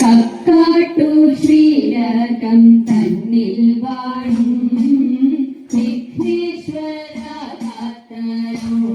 കക്കാട്ടൂർ ശ്രീരകം തന്നിൽ വാഴും വിഘ്നേശ്വര കാത്തരുളിടേണം.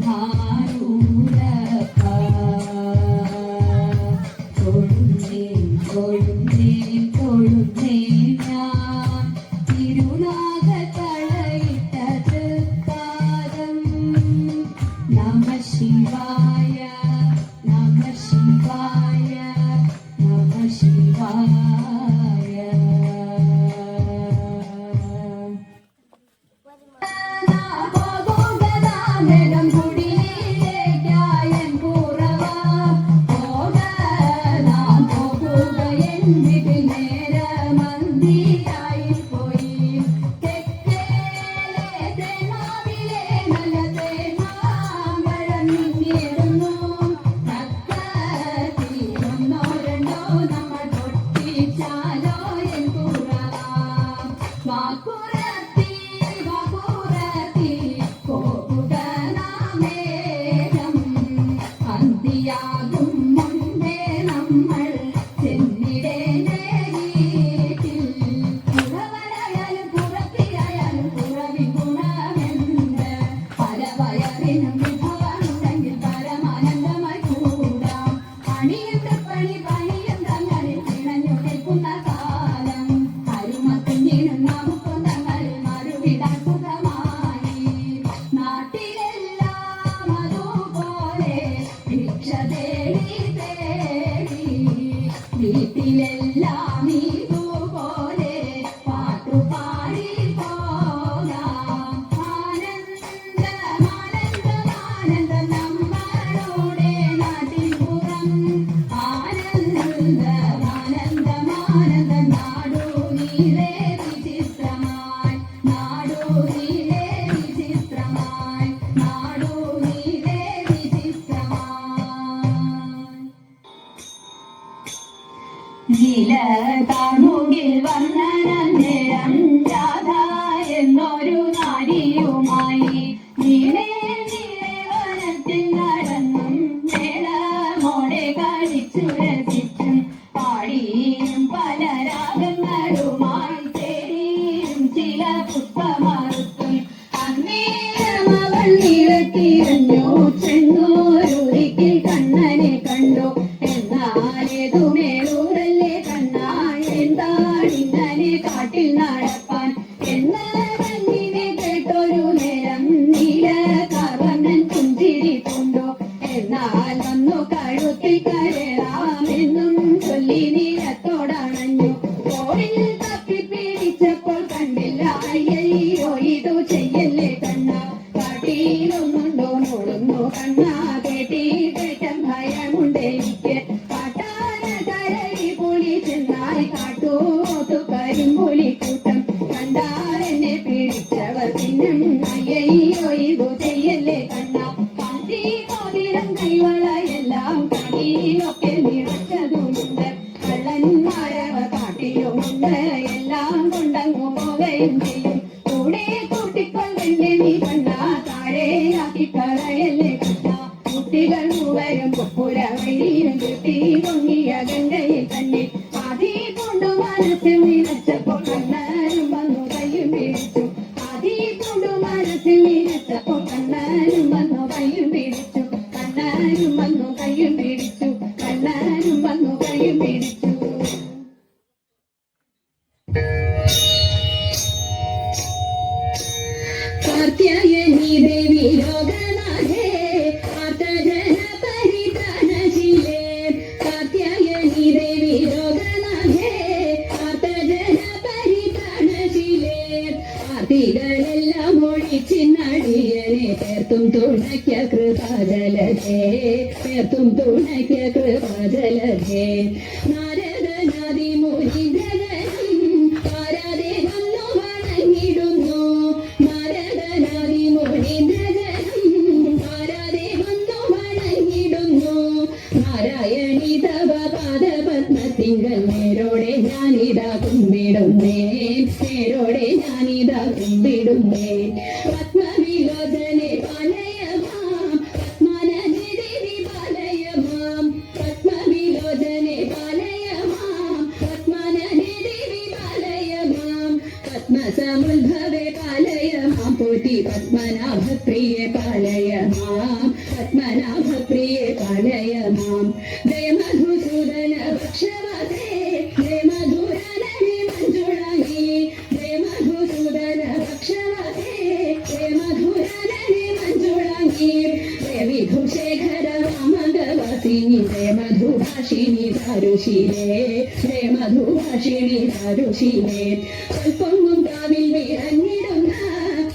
Bye. ചില തമുകിൽ വന്നനന്തരം രാധ എന്നൊരു നാരിയുമായി. നീളേ നീളെ വനത്തിൽ നടന്നും മേളമോടെ കളിച്ചു രസിച്ചും പാടിയും പല രാഗങ്ങളുമായി തേടിയും ചില പുഷ്പമായി Thank you. തുണയ്ക്ക കൃപാജലേ തുണയ്ക്ക കൃ ഋഷിമേൽ സ്വൽപ്പൊങ്ങും കാവിൽ വീരങ്ങിടുന്ന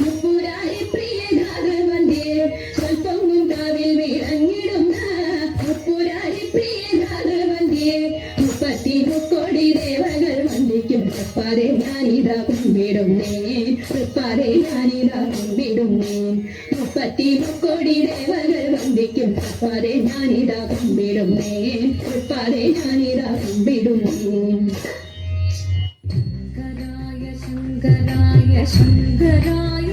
മുപ്പുരായി പ്രിയതാരവന്തിൽ സ്വൽപ്പൊങ്ങും കാവിൽ വീരങ്ങിടുന്ന മുപ്പുരായി പ്രിയതാരവന്തിൽ മുപ്പത്തി മുക്കോടി ദേവകൾ വന്ദിക്കും. തപ്പാതെ ഞാനിതാ കുമ്പിടുന്നേ. തപ്പാതെ ഞാനിതാ കുമ്പിടുന്നേ. മുപ്പത്തി മുക്കോടി ദേവകൾ വന്ദിക്കും. തപ്പാതെ ഞാനിതാ കുമ്പിടുന്നേ. തപ്പാതെ ഞാനിതാ കുമ്പിടുന്നേ. സുന്ദരായ